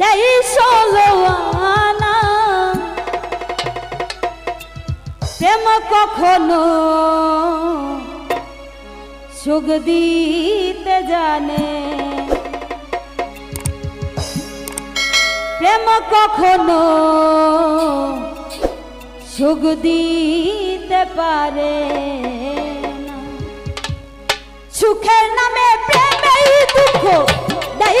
দেই ষোলো আনা প্রেম কখনো সুখ দিতে জানে। প্রেম কখনো সুখ দিতে পারে সুখের নামে প্রেমেই দুঃখ দেয়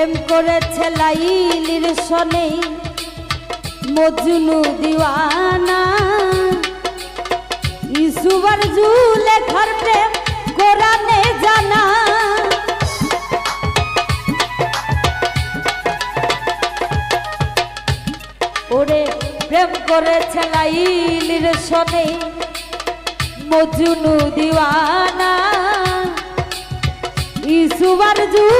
প্রেম করেছে লাইলির সনে মজনু দিওয়ানা। ইসুবার জুলেখার প্রেম কোরআনে জানা। ওরে প্রেম করেছে লাইলির সনে মজনু দিওয়ানা। ইসুবার জুলেখার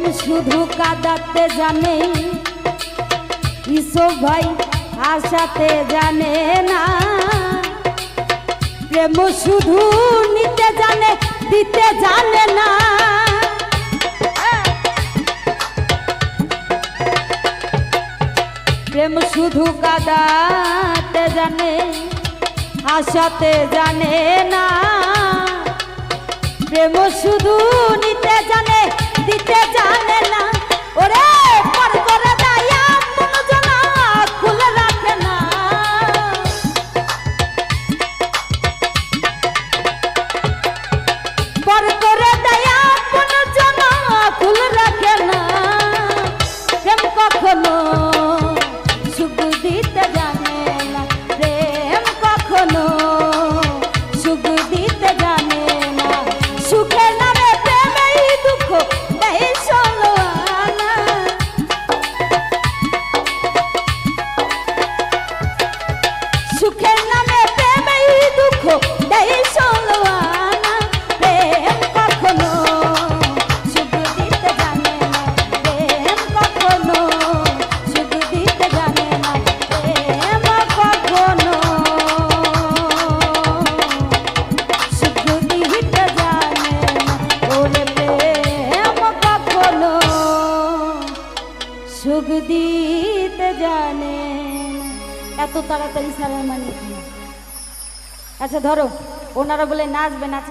প্রেম শুধু কাদাতে জানে, ইসো ভাই আশাতে জানে না। প্রেম শুধু নিতে জানে, দিতে জানে না। প্রেম শুধু কাদাতে জানে, আশাতে জানে না। প্রেম শুধু নিতে দিতে জানে না। ওরে দিতে জানে। এত তাড়াতাড়ি সারা মানে আচ্ছা ধরো ওনারা বলে নাচবে নাচে